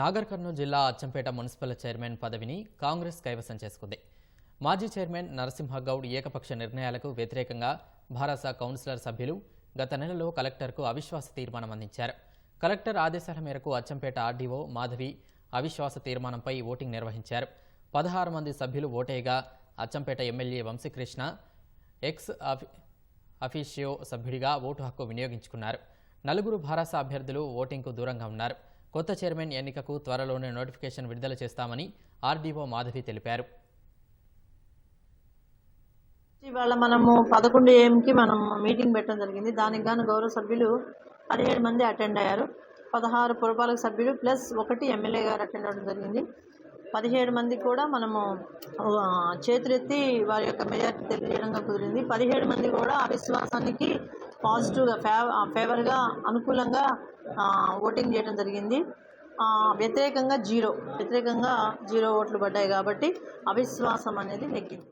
నాగర్ కర్నూలు జిల్లా Achampet municipal chairman పదవిని కాంగ్రెస్ కైవసం చేసుకుంది. మాజీ చైర్మన్ నరసింహగౌడ్ ఏకపక్ష నిర్ణయాలకు వ్యతిరేకంగా భారస కౌన్సిలర్ సభ్యులు గత నెలలో కలెక్టర్కు అవిశ్వాస తీర్మానం అందించారు. కలెక్టర్ ఆదేశాల మేరకు అచ్చంపేట ఆర్డీఓ మాధవి అవిశ్వాస తీర్మానంపై ఓటింగ్ నిర్వహించారు. పదహారు మంది సభ్యులు ఓటేయగా అచ్చంపేట ఎమ్మెల్యే వంశీకృష్ణ ఎక్స్ అఫి అఫీషియో సభ్యుడిగా ఓటు హక్కు వినియోగించుకున్నారు. నలుగురు భారస అభ్యర్థులు ఓటింగ్కు దూరంగా ఉన్నారు. కొత్త చైర్మన్ ఎన్నికకు త్వరలోనే నోటిఫికేషన్ విడుదల చేస్తామని ఆర్డీఓ మాధవి తెలిపారు. ఇవాళ మనము పదకొండు ఏఎంకి మనం మీటింగ్ పెట్టడం జరిగింది. దానికి గాను గౌరవ సభ్యులు పదిహేడు మంది అటెండ్ అయ్యారు. పదహారు పురపాలక సభ్యులు ప్లస్ ఒకటి ఎమ్మెల్యే గారు అటెండ్ అవ్వడం జరిగింది. పదిహేడు మంది కూడా మనము చేతులెత్తి వారి యొక్క మెజార్టీ తెలియజేయడంగా కుదిరింది. పదిహేడు మంది కూడా అవిశ్వాసానికి పాజిటివ్గా ఫేవ ఫేవర్గా అనుకూలంగా ఓటింగ్ చేయడం జరిగింది. వ్యతిరేకంగా జీరో వ్యతిరేకంగా జీరో ఓట్లు పడ్డాయి కాబట్టి అవిశ్వాసం అనేది నెగ్గింది.